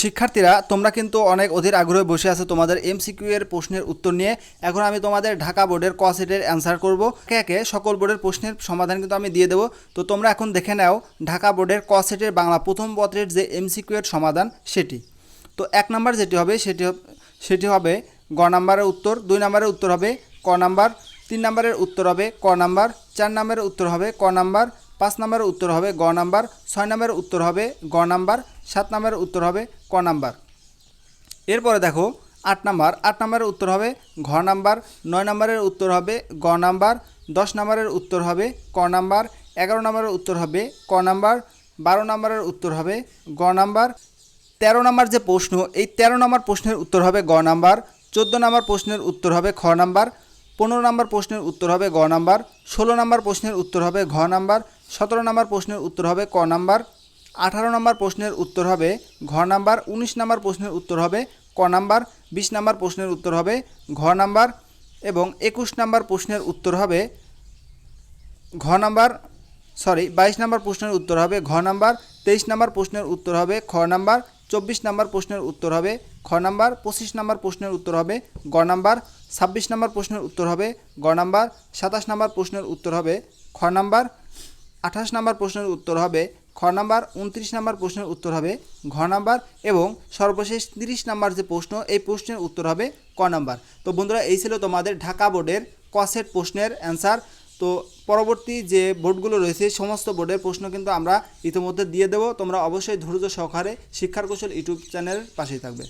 শিক্ষার্থীরা, তোমরা কিন্তু অনেক অধীর আগ্রহে বসে আছো তোমাদের এমসিকিউ এর প্রশ্নের উত্তর নিয়ে। এখন আমি তোমাদের ঢাকা বোর্ডের ক সেটের অ্যান্সার করব। একে একে সকল বোর্ডের প্রশ্নের সমাধান কিন্তু আমি দিয়ে দেবো। তো তোমরা এখন দেখে নাও ঢাকা বোর্ডের ক সেটের বাংলা প্রথম পত্রের যে এমসিকিউ এর সমাধান সেটি। তো এক নাম্বার যেটি হবে সেটি সেটি হবে গ নাম্বারের উত্তর, দুই নাম্বারের উত্তর হবে ক নাম্বার, তিন নাম্বারের উত্তর হবে ক নাম্বার, চার নাম্বারের উত্তর হবে ক নাম্বার, পাঁচ নাম্বারের উত্তর হবে গ নাম্বার, ছয় নাম্বারের উত্তর হবে গ নাম্বার সাত নাম্বারের উত্তর হবে ক নাম্বার এরপরে দেখো আট নাম্বার আট নাম্বারের উত্তর হবে ঘ নাম্বার নয় নাম্বারের উত্তর হবে গ নাম্বার দশ নাম্বারের উত্তর হবে ক নাম্বার এগারো নাম্বারের উত্তর হবে ক নাম্বার বারো নাম্বারের উত্তর হবে গ নাম্বার তেরো নাম্বার যে প্রশ্ন এই তেরো নাম্বার প্রশ্নের উত্তর হবে গ নাম্বার চোদ্দ নাম্বার প্রশ্নের উত্তর হবে খ নাম্বার পনেরো নাম্বার প্রশ্নের উত্তর হবে গ নাম্বার ষোলো নাম্বার প্রশ্নের উত্তর হবে ঘ নাম্বার সতেরো নাম্বার প্রশ্নের উত্তর হবে ক নাম্বার আঠারো নম্বর প্রশ্নের উত্তর হবে ঘ নাম্বার উনিশ নম্বর প্রশ্নের উত্তর হবে ক নাম্বার বিশ নম্বর প্রশ্নের উত্তর হবে ঘ নাম্বার এবং একুশ নম্বর প্রশ্নের উত্তর হবে ঘ নাম্বার সরি বাইশ নম্বর প্রশ্নের উত্তর হবে ঘ নাম্বার তেইশ নম্বর প্রশ্নের উত্তর হবে খ নাম্বার চব্বিশ নম্বর প্রশ্নের উত্তর হবে খ নাম্বার পঁচিশ নম্বর প্রশ্নের উত্তর হবে গ নাম্বার ছাব্বিশ নম্বর প্রশ্নের উত্তর হবে গ নাম্বার সাতাশ নম্বর প্রশ্নের উত্তর হবে খ নাম্বার আঠাশ নম্বর প্রশ্নের উত্তর হবে খ নাম্বার, উনত্রিশ নাম্বার প্রশ্নের উত্তর হবে ঘ নাম্বার এবং সর্বশেষ তিরিশ নাম্বার যে প্রশ্ন, এই প্রশ্নের উত্তর হবে ক নাম্বার। তো বন্ধুরা, এই ছিল তোমাদের ঢাকা বোর্ডের কসেট প্রশ্নের অ্যান্সার। তো পরবর্তী যে বোর্ডগুলো রয়েছে, সমস্ত বোর্ডের প্রশ্ন কিন্তু আমরা ইতিমধ্যে দিয়ে দেবো। তোমরা অবশ্যই ধৈর্য সহকারে শিক্ষার কৌশল ইউটিউব চ্যানেলের পাশেই থাকবে।